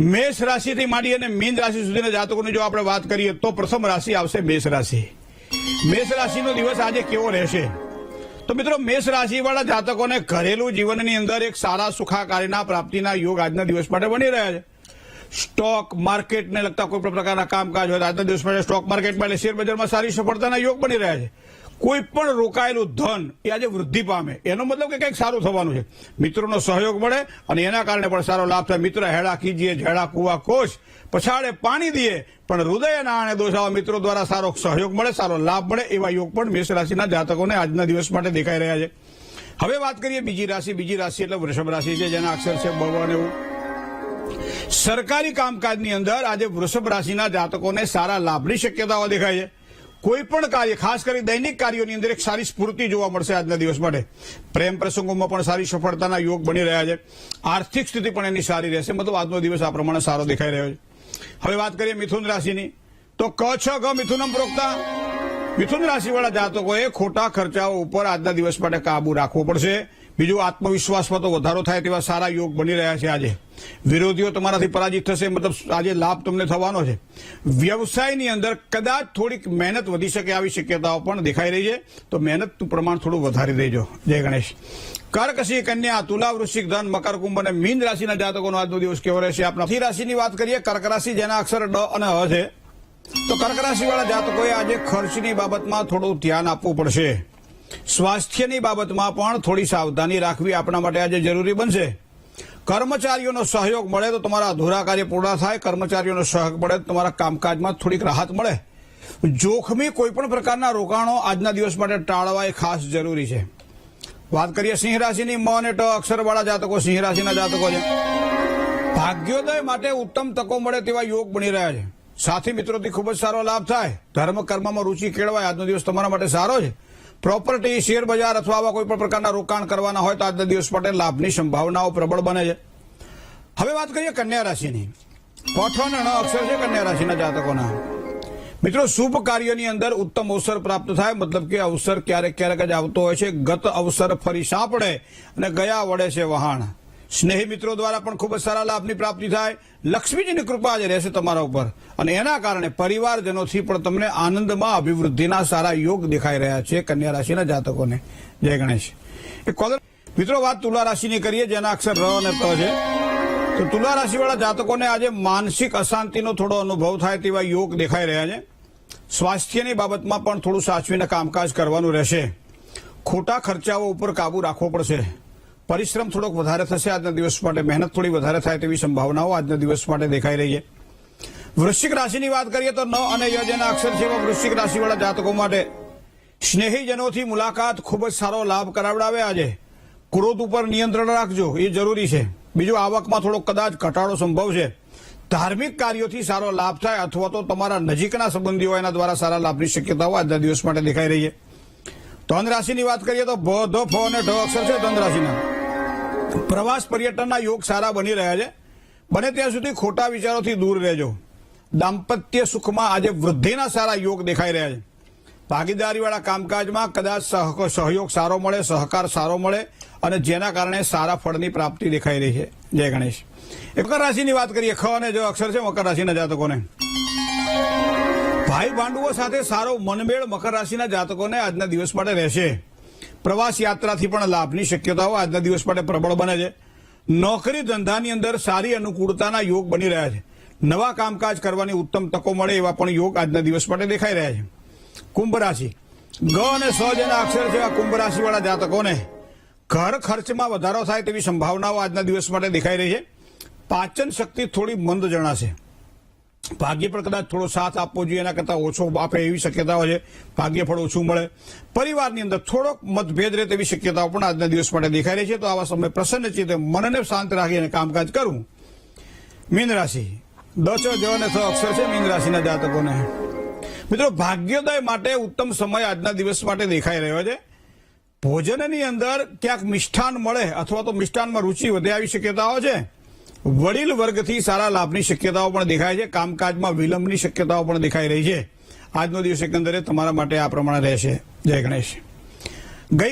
મેષ રાશિથી માંડી અને મીન રાશિ સુધીના જાતકોની જો આપણે વાત કરીએ તો પ્રથમ રાશિ આવશે મેષ રાશિ. મેષ રાશિનો દિવસ આજે કેવો રહેશે? તો મિત્રો, મેષ રાશિવાળા જાતકોને ઘરેલું જીવનની અંદર એક સારા સુખાકારીના પ્રાપ્તિના યોગ આજના દિવસ માટે બની રહ્યા છે. સ્ટોક માર્કેટને લગતા કોઈ પણ પ્રકારના કામકાજ હોય આજના દિવસ માટે સ્ટોક માર્કેટમાં એટલે શેર બજારમાં સારી સફળતાના યોગ બની રહ્યા છે. કોઈ પણ રોકાયેલું ધન એ આજે વૃદ્ધિ પામે. એનો મતલબ કે કંઈક સારું થવાનું છે. મિત્રોનો સહયોગ મળે અને એના કારણે પણ સારો લાભ થાય. મિત્ર, હેડા કીજીએ ઝેડા કુવા કોશ પછાડે પાણી દઈએ, પણ હૃદયના આણે દોષાવા મિત્રો દ્વારા સારો સહયોગ મળે, સારો લાભ મળે એવા યોગ પણ મેષ રાશિના જાતકોને આજના દિવસ માટે દેખાઈ રહ્યા છે. હવે વાત કરીએ બીજી રાશિ. બીજી રાશિ એટલે વૃષભ રાશિ છે, જેના અક્ષર છે બવ એવું સરકારી કામકાજની અંદર આજે વૃષભ રાશિના જાતકોને સારા લાભની શક્યતાઓ દેખાય છે. કોઈ પણ કાર્ય, ખાસ કરી દૈનિક કાર્યોની અંદર એક સારી સ્ફૂર્તિ જોવા મળશે આજના દિવસ માટે. પ્રેમ પ્રસંગોમાં પણ સારી સફળતાના યોગ બની રહ્યા છે. આર્થિક સ્થિતિ પણ એની સારી રહેશે. મતલબ આજનો દિવસ આ પ્રમાણે સારો દેખાઈ રહ્યો છે. હવે વાત કરીએ મિથુન રાશિની. તો ક, છ, ગ મિથુનમ પ્રોક્તા. મિથુન રાશિવાળા જાતકોએ ખોટા ખર્ચાઓ ઉપર આજના દિવસ માટે કાબુ રાખવો પડશે. બીજું આત્મવિશ્વાસમાં તો વધારો થાય તેવા સારા યોગ બની રહ્યા છે આજે. વિરોધીઓ તમારાથી પરાજિત થશે, મતલબ આજે લાભ તમને થવાનો છે. વ્યવસાયની અંદર કદાચ થોડીક મહેનત વધી શકે આવી શક્યતાઓ પણ દેખાઈ રહી છે. તો મહેનતનું પ્રમાણ થોડું વધારી દેજો. જય ગણેશ. કર્કશી કન્યા, તુલા, વૃશ્ચિક ધન, મકર કુંભ અને મીન રાશિના જાતકોનો આજનો દિવસ કેવો રહેશે આપણા રાશિની વાત કરીએ, કર્ક રાશિ જેના અક્ષર ડ અને હ છે. તો કર્ક રાશિવાળા જાતકોએ આજે ખર્ચની બાબતમાં થોડું ધ્યાન આપવું પડશે. સ્વાસ્થ્યની બાબતમાં પણ થોડી સાવધાની રાખવી આપણા માટે આજે જરૂરી બનશે. કર્મચારીઓનો સહયોગ મળે તો તમારા અધૂરા કાર્ય પૂર્ણ થાય, કર્મચારીઓનો સહયોગ મળે તો તમારા કામકાજમાં થોડીક રાહત મળે. જોખમી કોઈપણ પ્રકારના રોકાણો આજના દિવસ માટે ટાળવા એ ખાસ જરૂરી છે. વાત કરીએ સિંહ રાશિની મ અને ટ અક્ષરવાળા જાતકો. સિંહ રાશિના જાતકો છે. ભાગ્યોદય માટે ઉત્તમ તકો મળે તેવા યોગ બની રહ્યા છે. સાથી મિત્રોથી ખૂબ જ સારો લાભ થાય. ધર્મ કર્મમાં રુચિ કેળવાય. આજનો દિવસ તમારા માટે સારો છે. પ્રોપર્ટી શેર બજાર અથવા આવા કોઈ પ્રકારના રોકાણ કરવાના હોય તો આજના દિવસ માટે લાભની સંભાવનાઓ પ્રબળ બને છે. હવે વાત કરીએ કન્યા રાશિની. પઠન અણ અક્ષર છે કન્યા રાશિના જાતકોના. મિત્રો, શુભ કાર્યની અંદર ઉત્તમ અવસર પ્રાપ્ત થાય, મતલબ કે અવસર ક્યારેક ક્યારેક જ આવતો હોય છે. ગત અવસર ફરી સાંપડે અને ગયા વડે છે વહાણ. સ્નેહી મિત્રો દ્વારા પણ ખૂબ જ સારા લાભની પ્રાપ્તિ થાય. લક્ષ્મીજીની કૃપા જ રહેશે તમારા ઉપર. અને એના કારણે પરિવારજનોથી પણ તમને આનંદમાં અભિવૃદ્ધિના સારા યોગ દેખાઈ રહ્યા છે કન્યા રાશિના જાતકોને. જય ગણેશ. મિત્રો, વાત તુલા રાશિની કરીએ, જેના અક્ષર ર અને ત છે. તો તુલા રાશિવાળા જાતકોને આજે માનસિક અશાંતિનો થોડો અનુભવ થાય તેવા યોગ દેખાઈ રહ્યા છે. સ્વાસ્થ્યની બાબતમાં પણ થોડું સાચવીને કામકાજ કરવાનું રહેશે. ખોટા ખર્ચાઓ ઉપર કાબુ રાખવો પડશે. પરિશ્રમ થોડોક વધારે થશે, આજના દિવસ માટે મહેનત થોડી વધારે થાય તેવી સંભાવનાઓ આજના દિવસ માટે દેખાઈ રહી છે. વૃશ્ચિક રાશિની વાત કરીએ તો ન અને ય અક્ષર છે વૃશ્ચિક રાશિવાળા જાતકો માટે સ્નેહીજનોથી મુલાકાત ખૂબ જ સારો લાભ કરાવડાવે આજે. ક્રોધ ઉપર નિયંત્રણ રાખજો, એ જરૂરી છે. બીજું, આવકમાં થોડો કદાચ ઘટાડો સંભવ છે. ધાર્મિક કાર્યોથી સારો લાભ થાય અથવા તો તમારા નજીકના સંબંધીઓ એના દ્વારા સારા લાભની શક્યતાઓ આજના દિવસ માટે દેખાઈ રહી છે. ધન રાશિની વાત કરીએ તો ભ ધ, ફ અને ઢ અક્ષર છે ધન રાશિના. પ્રવાસ પર્યટનના યોગ સારા બની રહ્યા છે. બને ત્યાં સુધી ખોટા વિચારોથી દૂર રહેજો. દાંપત્ય સુખમાં આજે વૃદ્ધિના સારા યોગ દેખાઈ રહ્યા છે. ભાગીદારીવાળા કામકાજમાં કદાચ સહ- સહયોગ સારો મળે, સહકાર સારો મળે અને જેના કારણે સારા ફળની પ્રાપ્તિ દેખાઈ રહી છે. જય ગણેશ. મકર રાશિની વાત કરીએ. ખ અને જો અક્ષર છે મકર રાશિના જાતકોને. ભાઈ ભાંડુઓ સાથે સારો મનમેળ મકર રાશિના જાતકોને આજના દિવસ માટે રહેશે. પ્રવાસ યાત્રાથી પણ લાભની શક્યતાઓ આજના દિવસ માટે પ્રબળ બને છે. નોકરી ધંધાની અંદર સારી અનુકૂળતાના યોગ બની રહ્યા છે. નવા કામકાજ કરવાની ઉત્તમ તકો મળે એવા પણ યોગ આજના દિવસ માટે દેખાઈ રહ્યા છે. કુંભ રાશિ. ગ અને સ અક્ષર જેવા કુંભ રાશિવાળા જાતકોને ઘર ખર્ચમાં વધારો થાય તેવી સંભાવનાઓ આજના દિવસ માટે દેખાઈ રહી છે. પાચન શક્તિ થોડી મંદ જણાશે. ભાગ્ય પણ કદાચ થોડો સાથ આપવો જોઈએ, એના કરતાં ઓછો આપે એવી શક્યતાઓ છે. ભાગ્ય ફળ ઓછું મળે. પરિવારની અંદર થોડોક મતભેદ રહે તેવી શક્યતાઓ પણ આજના દિવસ માટે દેખાઈ રહી છે. તો આવા સમય પ્રસન્ન ચિત્તે મનને શાંત રાખીને કામકાજ કરવું મીન રાશિ. દ ચ જ અને છ અક્ષર છે મીન રાશિના જાતકોને. મિત્રો, ભાગ્યોદય માટે ઉત્તમ સમય આજના દિવસ માટે દેખાઈ રહ્યો છે. ભોજનની અંદર ક્યાંક મિષ્ઠાન મળે અથવા તો મિષ્ઠાનમાં રુચિ વધે આવી શક્યતાઓ છે. વડીલ વર્ગથી સારા લાભની શક્યતાઓ પણ દેખાય છે. કામકાજમાં વિલંબની શક્યતાઓ પણ દેખાઈ રહી છે. આજનો દિવસ એકંદરે તમારા માટે આ પ્રમાણે રહેશે. જય ગણેશ. ગઈ